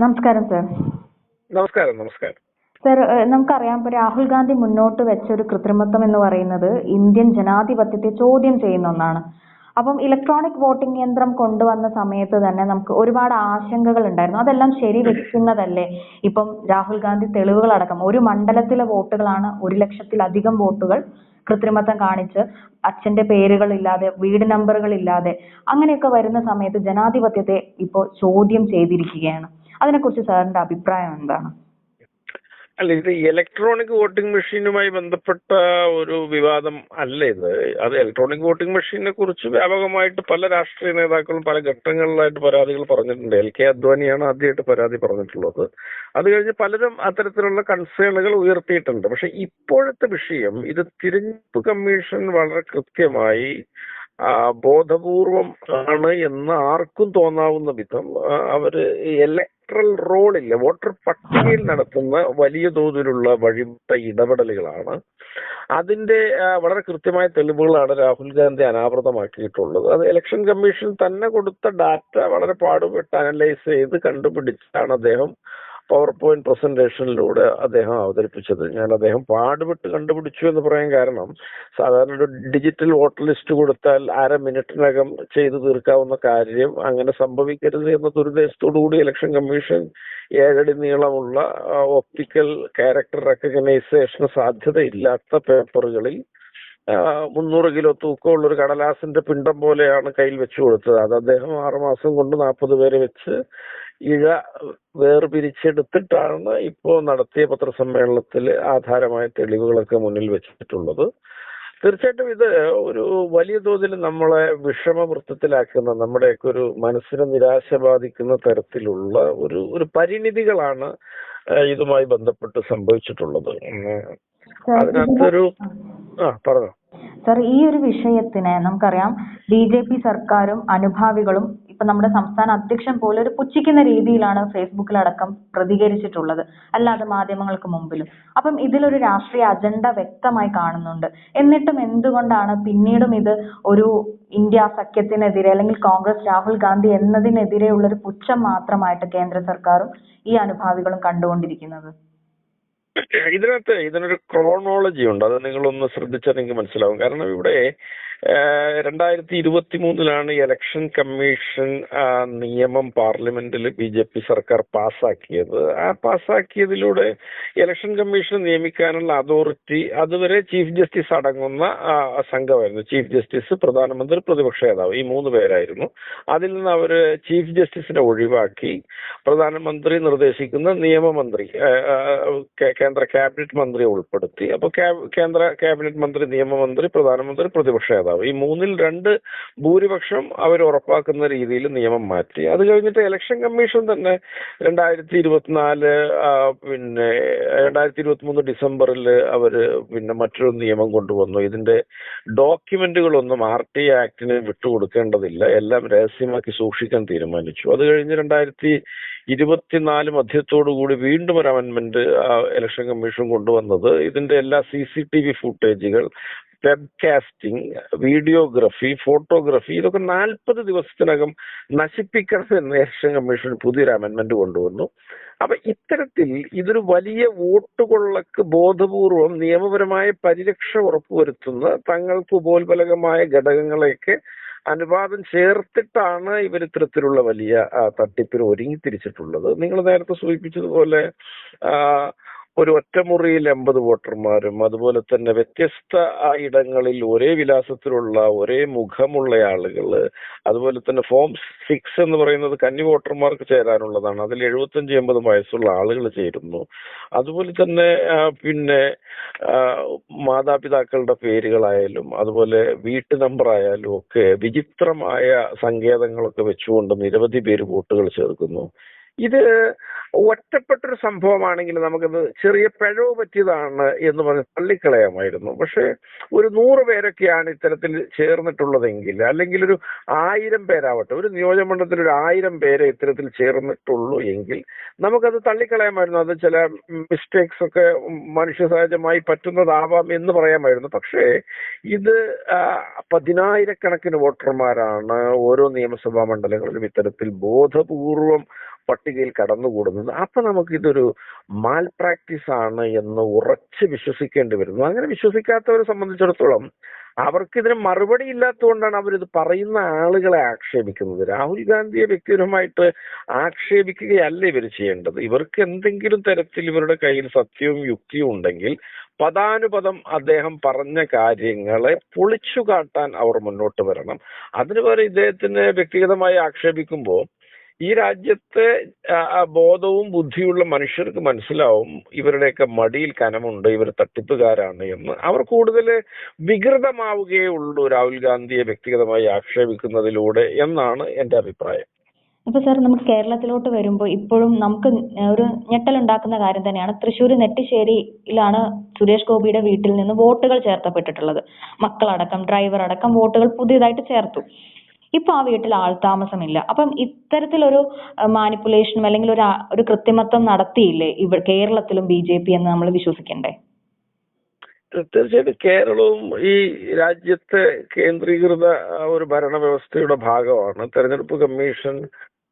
നമസ്കാരം സർ നമസ്കാരം നമസ്കാരം. സർ നമുക്കറിയാം ഇപ്പൊ രാഹുൽ ഗാന്ധി മുന്നോട്ട് വെച്ച ഒരു കൃത്രിമത്വം എന്ന് പറയുന്നത് ഇന്ത്യൻ ജനാധിപത്യത്തെ ചോദ്യം ചെയ്യുന്ന ഒന്നാണ്. അപ്പം ഇലക്ട്രോണിക് വോട്ടിംഗ് യന്ത്രം കൊണ്ടുവന്ന സമയത്ത് തന്നെ നമുക്ക് ഒരുപാട് ആശങ്കകൾ ഉണ്ടായിരുന്നു. അതെല്ലാം ശരി വെക്കുന്നതല്ലേ? ഇപ്പം രാഹുൽ ഗാന്ധി തെളിവുകൾ അടക്കം ഒരു മണ്ഡലത്തിലെ വോട്ടുകളാണ് ഒരു ലക്ഷത്തിലധികം വോട്ടുകൾ കൃത്രിമത്വം കാണിച്ച് അച്ഛന്റെ പേരുകൾ ഇല്ലാതെ വീട് നമ്പറുകൾ ഇല്ലാതെ അങ്ങനെയൊക്കെ വരുന്ന സമയത്ത് ജനാധിപത്യത്തെ ഇപ്പോൾ ചോദ്യം ചെയ്തിരിക്കുകയാണ്. അതിനെക്കുറിച്ച് സാറിന്റെ അഭിപ്രായം എന്താണ്? അല്ല ഇത് ഇലക്ട്രോണിക് വോട്ടിംഗ് മെഷീനുമായി ബന്ധപ്പെട്ട ഒരു വിവാദം അല്ല ഇത്. അത് ഇലക്ട്രോണിക് വോട്ടിംഗ് മെഷീനെ കുറിച്ച് വ്യാപകമായിട്ട് പല രാഷ്ട്രീയ നേതാക്കളും പല ഘട്ടങ്ങളിലായിട്ട് പരാതികൾ പറഞ്ഞിട്ടുണ്ട്. എൽ കെ അദ്വാനിയാണ് ആദ്യമായിട്ട് പരാതി പറഞ്ഞിട്ടുള്ളത്. അത് കഴിഞ്ഞ് പലരും അത്തരത്തിലുള്ള കൺസേണുകൾ ഉയർത്തിയിട്ടുണ്ട്. പക്ഷെ ഇപ്പോഴത്തെ വിഷയം ഇത് തിരഞ്ഞെടുപ്പ് കമ്മീഷൻ വളരെ കൃത്യമായി ബോധപൂർവം ആണ് എന്ന് ആർക്കും തോന്നാവുന്ന വിധം അവർ അവർ ഇലക്ട്രൽ റോളിൽ വോട്ടർ പട്ടികയിൽ നടത്തുന്ന വലിയ തോതിലുള്ള വഴിവിട്ട ഇടപെടലുകളാണ്. അതിന്റെ വളരെ കൃത്യമായ തെളിവുകളാണ് രാഹുൽ ഗാന്ധി അനാവൃതമാക്കിയിട്ടുള്ളത്. അത് ഇലക്ഷൻ കമ്മീഷൻ തന്നെ കൊടുത്ത ഡാറ്റ വളരെ പാടുപെട്ട് അനലൈസ് ചെയ്ത് കണ്ടുപിടിച്ചാണ് അദ്ദേഹം പവർ പോയിന്റ് പ്രസന്റേഷനിലൂടെ അദ്ദേഹം അവതരിപ്പിച്ചത്. ഞാൻ അദ്ദേഹം പാടുപെട്ട് കണ്ടുപിടിച്ചു എന്ന് പറയാൻ കാരണം സാധാരണ ഒരു ഡിജിറ്റൽ വോട്ടർ ലിസ്റ്റ് കൊടുത്താൽ അര മിനിറ്റിനകം ചെയ്തു തീർക്കാവുന്ന കാര്യം അങ്ങനെ സംഭവിക്കരുത് എന്ന ദുരുദ്ദേശത്തോടു കൂടി ഇലക്ഷൻ കമ്മീഷൻ ഏഴടി നീളമുള്ള ഒപ്റ്റിക്കൽ ക്യാരക്ടർ റെക്കഗ്നൈസേഷന് സാധ്യതയില്ലാത്ത പേപ്പറുകളിൽ മുന്നൂറ് കിലോ തൂക്കമുള്ള ഒരു കടലാസിന്റെ പിണ്ടം പോലെയാണ് കയ്യിൽ വെച്ചു കൊടുത്തത്. അത് അദ്ദേഹം ആറുമാസം കൊണ്ട് നാൽപ്പത് പേരെ വെച്ച് ഇഴ വേർപിരിച്ചെടുത്തിട്ടാണ് ഇപ്പോൾ നടത്തിയ പത്രസമ്മേളനത്തിൽ ആധാരമായ തെളിവുകളൊക്കെ മുന്നിൽ വെച്ചിട്ടുള്ളത്. തീർച്ചയായിട്ടും ഇത് ഒരു വലിയ തോതിൽ നമ്മളെ വിഷമവൃത്തത്തിലാക്കുന്ന നമ്മുടെയൊക്കെ ഒരു മനസ്സിനെ നിരാശ ബാധിക്കുന്ന തരത്തിലുള്ള ഒരു ഒരു പരിണിതികളാണ് ഇതുമായി ബന്ധപ്പെട്ട് സംഭവിച്ചിട്ടുള്ളത്. അതിനകത്തൊരു ആ പറഞ്ഞോ. സർ ഈ ഒരു വിഷയത്തിന് നമുക്കറിയാം ബി ജെ പി സർക്കാരും അനുഭാവികളും ഇപ്പൊ നമ്മുടെ സംസ്ഥാന അധ്യക്ഷൻ പോലും ഒരു പുച്ഛിക്കുന്ന രീതിയിലാണ് ഫേസ്ബുക്കിലടക്കം പ്രതികരിച്ചിട്ടുള്ളത്. അല്ലാതെ മാധ്യമങ്ങൾക്ക് മുമ്പിലും. അപ്പം ഇതിലൊരു രാഷ്ട്രീയ അജണ്ട വ്യക്തമായി കാണുന്നുണ്ട്. എന്നിട്ടും എന്തുകൊണ്ടാണ് പിന്നീടും ഇത് ഒരു ഇന്ത്യ സഖ്യത്തിനെതിരെ അല്ലെങ്കിൽ കോൺഗ്രസ് രാഹുൽ ഗാന്ധി എന്നതിനെതിരെയുള്ള ഒരു പുച്ഛം മാത്രമായിട്ട് കേന്ദ്ര സർക്കാരും ഈ അനുഭാവികളും കണ്ടുകൊണ്ടിരിക്കുന്നത്? ഇതിനകത്ത് ഇതിനൊരു ക്രോണോളജി ഉണ്ട്. അത് നിങ്ങളൊന്ന് ശ്രദ്ധിച്ചാൽ നിങ്ങൾക്ക് മനസ്സിലാവും. കാരണം ഇവിടെ രണ്ടായിരത്തി ഇരുപത്തി മൂന്നിലാണ് ഇലക്ഷൻ കമ്മീഷൻ നിയമം പാർലമെന്റിൽ ബി ജെ പി സർക്കാർ പാസ്സാക്കിയത്. ആ പാസ്സാക്കിയതിലൂടെ ഇലക്ഷൻ കമ്മീഷൻ നിയമിക്കാനുള്ള അതോറിറ്റി അതുവരെ ചീഫ് ജസ്റ്റിസ് അടങ്ങുന്ന സംഘമായിരുന്നു. ചീഫ് ജസ്റ്റിസ് പ്രധാനമന്ത്രി പ്രതിപക്ഷ നേതാവ് ഈ മൂന്ന് പേരായിരുന്നു. അതിൽ നിന്ന് അവർ ചീഫ് ജസ്റ്റിസിനെ ഒഴിവാക്കി. പ്രധാനമന്ത്രി നിർദ്ദേശിക്കുന്ന നിയമമന്ത്രി കേന്ദ്ര ക്യാബിനറ്റ് മന്ത്രിയെ ഉൾപ്പെടുത്തി. അപ്പൊ കേന്ദ്ര ക്യാബിനറ്റ് മന്ത്രി നിയമമന്ത്രി പ്രധാനമന്ത്രി പ്രതിപക്ഷ നേതാവ് ഈ മൂന്നിൽ രണ്ട് ഭൂരിപക്ഷം അവർ ഉറപ്പാക്കുന്ന രീതിയിൽ നിയമം മാറ്റി. അത് കഴിഞ്ഞിട്ട് ഇലക്ഷൻ കമ്മീഷൻ തന്നെ രണ്ടായിരത്തി ഇരുപത്തിനാല് പിന്നെ രണ്ടായിരത്തി ഇരുപത്തി മൂന്ന് ഡിസംബറിൽ അവർ പിന്നെ മറ്റൊരു നിയമം കൊണ്ടുവന്നു. ഇതിന്റെ ഡോക്യുമെന്റുകളൊന്നും ആർ ടി ആക്ടിന് വിട്ടുകൊടുക്കേണ്ടതില്ല. എല്ലാം രഹസ്യമാക്കി സൂക്ഷിക്കാൻ തീരുമാനിച്ചു. അത് കഴിഞ്ഞ് രണ്ടായിരത്തി ഇരുപത്തിനാല് കൂടി വീണ്ടും ഒരു അമെന്റ്മെന്റ് ഇലക്ഷൻ കമ്മീഷൻ കൊണ്ടുവന്നത്. ഇതിന്റെ എല്ലാ സി സി ടി വി ഫുട്ടേജുകൾ വെബ്കാസ്റ്റിംഗ് വീഡിയോഗ്രഫി ഫോട്ടോഗ്രഫി ഇതൊക്കെ നാൽപ്പത് ദിവസത്തിനകം നശിപ്പിക്കണം എന്ന് ഇലക്ഷൻ കമ്മീഷൻ പുതിയൊരു അമെന്റ്മെന്റ് കൊണ്ടുവന്നു. അപ്പൊ ഇത്തരത്തിൽ ഇതൊരു വലിയ വോട്ടുകൊള്ളക്ക് ബോധപൂർവം നിയമപരമായ പരിരക്ഷ ഉറപ്പുവരുത്തുന്ന തങ്ങൾക്ക് ഉപോത്ബലകമായ ഘടകങ്ങളെയൊക്കെ അനുവാദം ചേർത്തിട്ടാണ് ഇവർ ഇത്തരത്തിലുള്ള വലിയ തട്ടിപ്പിന് ഒരുങ്ങി തിരിച്ചിട്ടുള്ളത്. നിങ്ങൾ നേരത്തെ സൂചിപ്പിച്ചതുപോലെ ഒരു ഒറ്റമുറിയിൽ എൺപത് വോട്ടർമാരും അതുപോലെ തന്നെ വ്യത്യസ്ത ഇടങ്ങളിൽ ഒരേ വിലാസത്തിലുള്ള ഒരേ മുഖമുള്ള ആളുകൾ അതുപോലെ തന്നെ ഫോം സിക്സ് എന്ന് പറയുന്നത് കന്നി വോട്ടർമാർക്ക് ചേരാനുള്ളതാണ്. അതിൽ എഴുപത്തഞ്ച് എൺപത് വയസ്സുള്ള ആളുകൾ ചേരുന്നു. അതുപോലെ തന്നെ പിന്നെ മാതാപിതാക്കളുടെ പേരുകളായാലും അതുപോലെ വീട്ടു നമ്പർ ആയാലും ഒക്കെ വിചിത്രമായ സങ്കേതങ്ങളൊക്കെ വെച്ചുകൊണ്ട് നിരവധി പേര് വോട്ടുകൾ ചേർക്കുന്നു. ഇത് ഒറ്റപ്പെട്ടൊരു സംഭവമാണെങ്കിൽ നമുക്കിത് ചെറിയ പിഴവ് പറ്റിയതാണ് എന്ന് പറഞ്ഞ് തള്ളിക്കളയാമായിരുന്നു. പക്ഷേ ഒരു നൂറ് പേരൊക്കെയാണ് ഇത്തരത്തിൽ ചേർന്നിട്ടുള്ളതെങ്കിൽ അല്ലെങ്കിൽ ഒരു ആയിരം പേരാവട്ടെ ഒരു നിയോജകമണ്ഡലത്തിൽ ഒരു ആയിരം പേരെ ഇത്തരത്തിൽ ചേർന്നിട്ടുള്ളൂ എങ്കിൽ നമുക്കത് തള്ളിക്കളയാമായിരുന്നു. അത് ചില മിസ്റ്റേക്സ് ഒക്കെ മനുഷ്യ സഹജമായി പറ്റുന്നതാവാം എന്ന് പറയാമായിരുന്നു. പക്ഷേ ഇത് പതിനായിരക്കണക്കിന് വോട്ടർമാരാണ് ഓരോ നിയമസഭാ മണ്ഡലങ്ങളിലും ഇത്തരത്തിൽ ബോധപൂർവം പട്ടികയിൽ കടന്നുകൂടുന്നത്. അപ്പൊ നമുക്ക് ഇതൊരു മാൽ പ്രാക്ടീസ് ആണ് എന്ന് ഉറച്ച് വിശ്വസിക്കേണ്ടി വരുന്നു. അങ്ങനെ വിശ്വസിക്കാത്തവരെ സംബന്ധിച്ചിടത്തോളം അവർക്ക് ഇതിന് മറുപടി ഇല്ലാത്തതുകൊണ്ടാണ് അവരിത് പറയുന്ന ആളുകളെ ആക്ഷേപിക്കുന്നത്. രാഹുൽ ഗാന്ധിയെ വ്യക്തിപരമായിട്ട് ആക്ഷേപിക്കുകയല്ല ഇവർ ചെയ്യേണ്ടത്. ഇവർക്ക് എന്തെങ്കിലും തരത്തിൽ ഇവരുടെ കയ്യിൽ സത്യവും യുക്തിയും ഉണ്ടെങ്കിൽ പദാനുപദം അദ്ദേഹം പറഞ്ഞ കാര്യങ്ങളെ പൊളിച്ചു കാട്ടാൻ അവർ മുന്നോട്ട് വരണം. അതിന് പകരം ഇദ്ദേഹത്തിന് വ്യക്തിഗതമായി ആക്ഷേപിക്കുമ്പോൾ ഈ രാജ്യത്തെ ബോധവും ബുദ്ധിയുള്ള മനുഷ്യർക്ക് മനസ്സിലാവും ഇവരുടെയൊക്കെ മടിയിൽ കനമുണ്ട് ഇവർ തട്ടിപ്പുകാരാണ് എന്ന്. അവർ കൂടുതൽ വികൃതമാവുകയേ ഉള്ളൂ രാഹുൽ ഗാന്ധിയെ വ്യക്തിഗതമായി ആക്ഷേപിക്കുന്നതിലൂടെ എന്നാണ് എന്റെ അഭിപ്രായം. അപ്പൊ സാർ നമുക്ക് കേരളത്തിലോട്ട് വരുമ്പോൾ ഇപ്പോഴും നമുക്ക് ഒരു ഞെട്ടലുണ്ടാക്കുന്ന കാര്യം തന്നെയാണ് തൃശ്ശൂർ നെട്ടിശ്ശേരിയിലാണ് സുരേഷ് ഗോപിയുടെ വീട്ടിൽ നിന്ന് വോട്ടുകൾ ചേർത്തപ്പെട്ടിട്ടുള്ളത്. മക്കളടക്കം ഡ്രൈവർ അടക്കം വോട്ടുകൾ പുതിയതായിട്ട് ചേർത്തു. ഇപ്പൊ ആ വീട്ടിൽ ആൾതാമസമില്ല അപ്പം ഇത്തരത്തിലൊരു മാനിപ്പുലേഷനും അല്ലെങ്കിൽ ഒരു ഒരു കൃത്രിമത്വം നടത്തിയില്ലേ ഇവ കേരളത്തിലും ബി ജെ പി എന്ന് നമ്മൾ വിശ്വസിക്കണ്ടേ? തീർച്ചയായിട്ടും കേരളവും ഈ രാജ്യത്തെ കേന്ദ്രീകൃത ഒരു ഭരണവ്യവസ്ഥയുടെ ഭാഗമാണ്. തെരഞ്ഞെടുപ്പ് കമ്മീഷൻ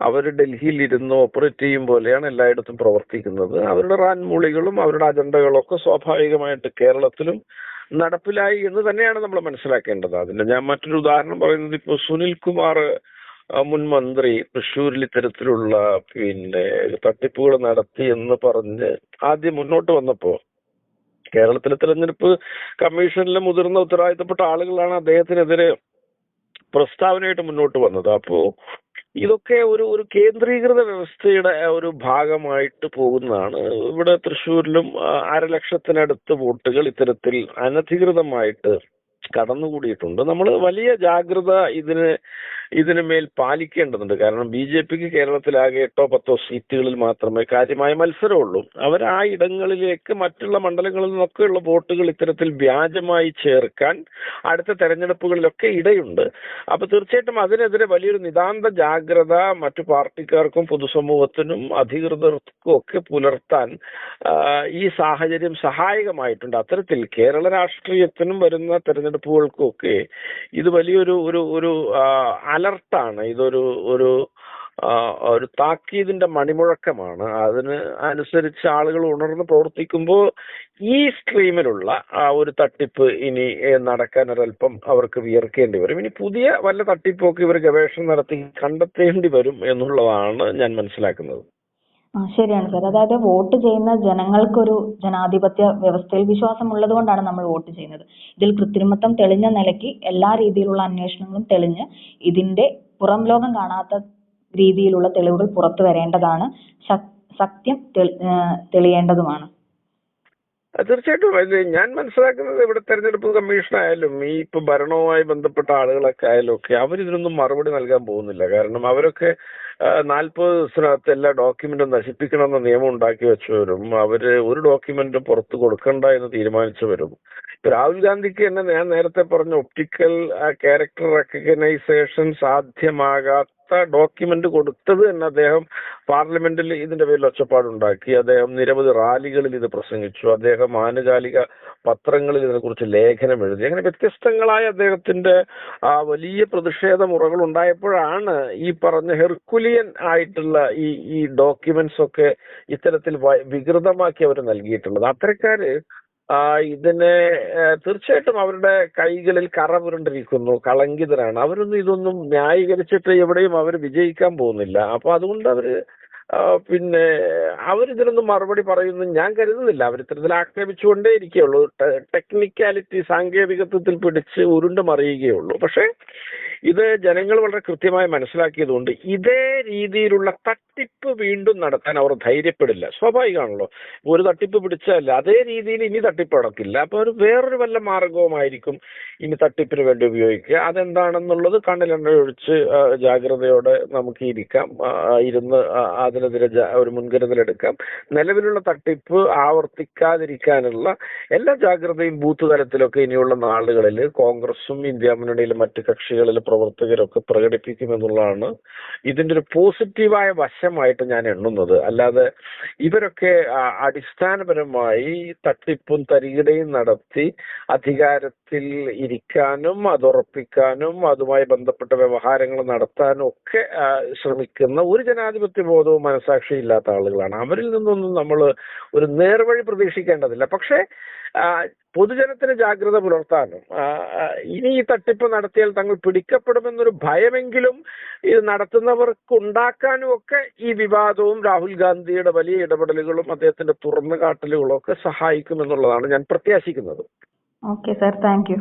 അവർ ഡൽഹിയിൽ ഇരുന്ന് ഓപ്പറേറ്റ് ചെയ്യും പോലെയാണ് എല്ലായിടത്തും പ്രവർത്തിക്കുന്നത്. അവരുടെ റാൻമൂളികളും അവരുടെ അജണ്ടകളൊക്കെ സ്വാഭാവികമായിട്ട് കേരളത്തിലും നടപ്പിലായി എന്ന് തന്നെയാണ് നമ്മൾ മനസ്സിലാക്കേണ്ടത്. അതിന്റെ ഞാൻ മറ്റൊരു ഉദാഹരണം പറയുന്നത് ഇപ്പോൾ സുനിൽ കുമാർ മുൻ മന്ത്രി തൃശ്ശൂരിൽ ഇത്തരത്തിലുള്ള പിന്നെ തട്ടിപ്പുകൾ നടത്തി എന്ന് പറഞ്ഞ് ആദ്യം മുന്നോട്ട് വന്നപ്പോ കേരളത്തിലെ തെരഞ്ഞെടുപ്പ് കമ്മീഷനിലെ മുതിർന്ന ഉത്തരവാദിത്തപ്പെട്ട ആളുകളാണ് അദ്ദേഹത്തിനെതിരെ പ്രസ്താവനയായിട്ട് മുന്നോട്ട് വന്നത്. അപ്പോ ഇതൊക്കെ ഒരു ഒരു കേന്ദ്രീകൃത വ്യവസ്ഥയുടെ ഒരു ഭാഗമായിട്ട് പോകുന്നതാണ്. ഇവിടെ തൃശ്ശൂരിലും അരലക്ഷത്തിനടുത്ത് വോട്ടുകൾ ഇത്തരത്തിൽ അനധികൃതമായിട്ട് കടന്നുകൂടിയിട്ടുണ്ട്. നമ്മൾ വലിയ ജാഗ്രത ഇതിന് ഇതിന് മേൽ പാലിക്കേണ്ടതുണ്ട്. കാരണം ബി ജെ പിക്ക് കേരളത്തിലാകെ എട്ടോ പത്തോ സീറ്റുകളിൽ മാത്രമേ കാര്യമായ മത്സരമുള്ളൂ. അവർ ആ ഇടങ്ങളിലേക്ക് മറ്റുള്ള മണ്ഡലങ്ങളിൽ നിന്നൊക്കെയുള്ള വോട്ടുകൾ ഇത്തരത്തിൽ വ്യാജമായി ചേർക്കാൻ അടുത്ത തെരഞ്ഞെടുപ്പുകളിലൊക്കെ ഇടയുണ്ട്. അപ്പൊ തീർച്ചയായിട്ടും അതിനെതിരെ വലിയൊരു നിതാന്ത ജാഗ്രത മറ്റു പാർട്ടിക്കാർക്കും പൊതുസമൂഹത്തിനും അധികൃതർക്കും ഒക്കെ പുലർത്താൻ ഈ സാഹചര്യം സഹായകമായിട്ടുണ്ട്. അത്തരത്തിൽ കേരള രാഷ്ട്രീയത്തിനും വരുന്ന തെരഞ്ഞെടുപ്പുകൾക്കും ഒക്കെ ഇത് വലിയൊരു ഒരു ഒരു അലർട്ടാണ്. ഇതൊരു ഒരു ഒരു താക്കീതിന്റെ മണിമുഴക്കമാണ്. അതിന് അനുസരിച്ച് ആളുകൾ ഉണർന്ന് പ്രവർത്തിക്കുമ്പോൾ ഈ സ്ട്രീമിലുള്ള ആ ഒരു തട്ടിപ്പ് ഇനി നടക്കാൻ ഒരല്പം അവർക്ക് വിയർക്കേണ്ടി വരും. ഇനി പുതിയ വല്ല തട്ടിപ്പൊക്കെ ഇവർ ഗവേഷണം നടത്തി കണ്ടെത്തേണ്ടി വരും എന്നുള്ളതാണ് ഞാൻ മനസ്സിലാക്കുന്നത്. ആ ശരിയാണ് സാർ അതായത് വോട്ട് ചെയ്യുന്ന ജനങ്ങൾക്കൊരു ജനാധിപത്യ വ്യവസ്ഥയിൽ വിശ്വാസം ഉള്ളത് കൊണ്ടാണ് നമ്മൾ വോട്ട് ചെയ്യുന്നത്. ഇതിൽ കൃത്രിമത്വം തെളിഞ്ഞ നിലയ്ക്ക് എല്ലാ രീതിയിലുള്ള അന്വേഷണങ്ങളും തെളിഞ്ഞ് ഇതിന്റെ പുറം ലോകം കാണാത്ത രീതിയിലുള്ള തെളിവുകൾ പുറത്തു വരേണ്ടതാണ്. സത്യം തെളിയേണ്ടതുമാണ്. തീർച്ചയായിട്ടും. ഞാൻ മനസ്സിലാക്കുന്നത് ഇവിടെ തെരഞ്ഞെടുപ്പ് കമ്മീഷനായാലും ഈ ഇപ്പൊ ഭരണവുമായി ബന്ധപ്പെട്ട ആളുകളൊക്കെ ആയാലും ഒക്കെ അവരിതിനൊന്നും മറുപടി നൽകാൻ പോകുന്നില്ല. കാരണം അവരൊക്കെ നാൽപ്പത് ദിവസത്തിനകത്ത് എല്ലാ ഡോക്യുമെന്റും നശിപ്പിക്കണമെന്ന നിയമം ഉണ്ടാക്കി വെച്ചവരും അവർ ഒരു ഡോക്യുമെന്റും പുറത്ത് കൊടുക്കണ്ട എന്ന് തീരുമാനിച്ചവരും രാഹുൽ ഗാന്ധിക്ക് തന്നെ ഞാൻ നേരത്തെ പറഞ്ഞ ഒപ്റ്റിക്കൽ ക്യാരക്ടർ റെക്കഗ്നൈസേഷൻ സാധ്യമാകാത്ത ഡോക്യുമെന്റ് കൊടുത്തത് തന്നെ അദ്ദേഹം പാർലമെന്റിൽ ഇതിന്റെ പേരിൽ ഒച്ചപ്പാടുണ്ടാക്കി. അദ്ദേഹം നിരവധി റാലികളിൽ ഇത് പ്രസംഗിച്ചു. അദ്ദേഹം ആനുകാലിക പത്രങ്ങളിൽ ഇതിനെക്കുറിച്ച് ലേഖനം എഴുതി. അങ്ങനെ വ്യത്യസ്തങ്ങളായ അദ്ദേഹത്തിന്റെ ആ വലിയ പ്രതിഷേധ മുറകൾ ഉണ്ടായപ്പോഴാണ് ഈ പറഞ്ഞ ഹെർക്കുലിയൻ ആയിട്ടുള്ള ഈ ഈ ഡോക്യുമെന്റ്സ് ഒക്കെ ഇത്തരത്തിൽ വികൃതമാക്കി അവർ നൽകിയിട്ടുള്ളത്. അത്തരക്കാര് ഇതിനെ തീർച്ചയായിട്ടും അവരുടെ കൈകളിൽ കറ പുരണ്ടിരിക്കുന്നു കളങ്കിതരാണ്. അവരൊന്നും ഇതൊന്നും ന്യായീകരിച്ചിട്ട് എവിടെയും അവർ വിജയിക്കാൻ പോകുന്നില്ല. അപ്പൊ അതുകൊണ്ട് അവർ പിന്നെ അവരിതിനൊന്നും മറുപടി പറയുന്നു ഞാൻ കരുതുന്നില്ല. അവർ ഇത്തരത്തിൽ ആക്ഷേപിച്ചുകൊണ്ടേ ഇരിക്കുകയുള്ളൂ. ടെക്നിക്കാലിറ്റി സാങ്കേതികത്വത്തിൽ പിടിച്ച് ഉരുണ്ട് മറിയുകയുള്ളൂ പക്ഷേ ഇത് ജനങ്ങൾ വളരെ കൃത്യമായി മനസ്സിലാക്കിയതുകൊണ്ട് ഇതേ രീതിയിലുള്ള തട്ടിപ്പ് വീണ്ടും നടത്താൻ അവർ ധൈര്യപ്പെടില്ല. സ്വാഭാവികമാണല്ലോ. ഒരു തട്ടിപ്പ് പിടിച്ചാൽ അതേ രീതിയിൽ ഇനി തട്ടിപ്പ് നടക്കില്ല. അപ്പൊ ഒരു വേറൊരു വല്ല മാർഗവുമായിരിക്കും ഇനി തട്ടിപ്പിന് വേണ്ടി ഉപയോഗിക്കുക. അതെന്താണെന്നുള്ളത് കണ്ണിലെണ്ണ ഒഴിച്ച് ജാഗ്രതയോടെ നമുക്ക് ഇരിക്കാം ഇരുന്ന് അതിനെതിരെ ഒരു മുൻകരുതലെടുക്കാം നിലവിലുള്ള തട്ടിപ്പ് ആവർത്തിക്കാതിരിക്കാനുള്ള എല്ലാ ജാഗ്രതയും ബൂത്ത് തലത്തിലൊക്കെ ഇനിയുള്ള നാളുകളിൽ കോൺഗ്രസും ഇന്ത്യ മുന്നണിയിലും മറ്റു കക്ഷികളിലെ പ്രവർത്തകരൊക്കെ പ്രകടിപ്പിക്കുമെന്നുള്ളതാണ് ഇതിന്റെ ഒരു പോസിറ്റീവായ വശമായിട്ട് ഞാൻ എണ്ണുന്നത്. അല്ലാതെ ഇവരൊക്കെ അടിസ്ഥാനപരമായി തട്ടിപ്പും തരികിടയും നടത്തി അധികാരത്തിൽ ഇരിക്കാനും അത് ഉറപ്പിക്കാനും അതുമായി ബന്ധപ്പെട്ട വ്യവഹാരങ്ങൾ നടത്താനും ഒക്കെ ശ്രമിക്കുന്ന ഒരു ജനാധിപത്യ ബോധവും മനസാക്ഷിയും ഇല്ലാത്ത ആളുകളാണ്. അവരിൽ നിന്നൊന്നും നമ്മൾ ഒരു നേർവഴി പ്രതീക്ഷിക്കേണ്ടതില്ല. പക്ഷേ പൊതുജനത്തിന് ജാഗ്രത പുലർത്താനും ഇനി ഈ തട്ടിപ്പ് നടത്തിയാൽ തങ്ങൾ പിടിക്കപ്പെടുമെന്നൊരു ഭയമെങ്കിലും ഇത് നടത്തുന്നവർക്ക് ഉണ്ടാക്കാനും ഒക്കെ ഈ വിവാദവും രാഹുൽ ഗാന്ധിയുടെ വലിയ ഇടപെടലുകളും അദ്ദേഹത്തിന്റെ തുറന്നുകാട്ടലുകളും ഒക്കെ സഹായിക്കുമെന്നുള്ളതാണ് ഞാൻ പ്രത്യാശിക്കുന്നത്. Okay sir thank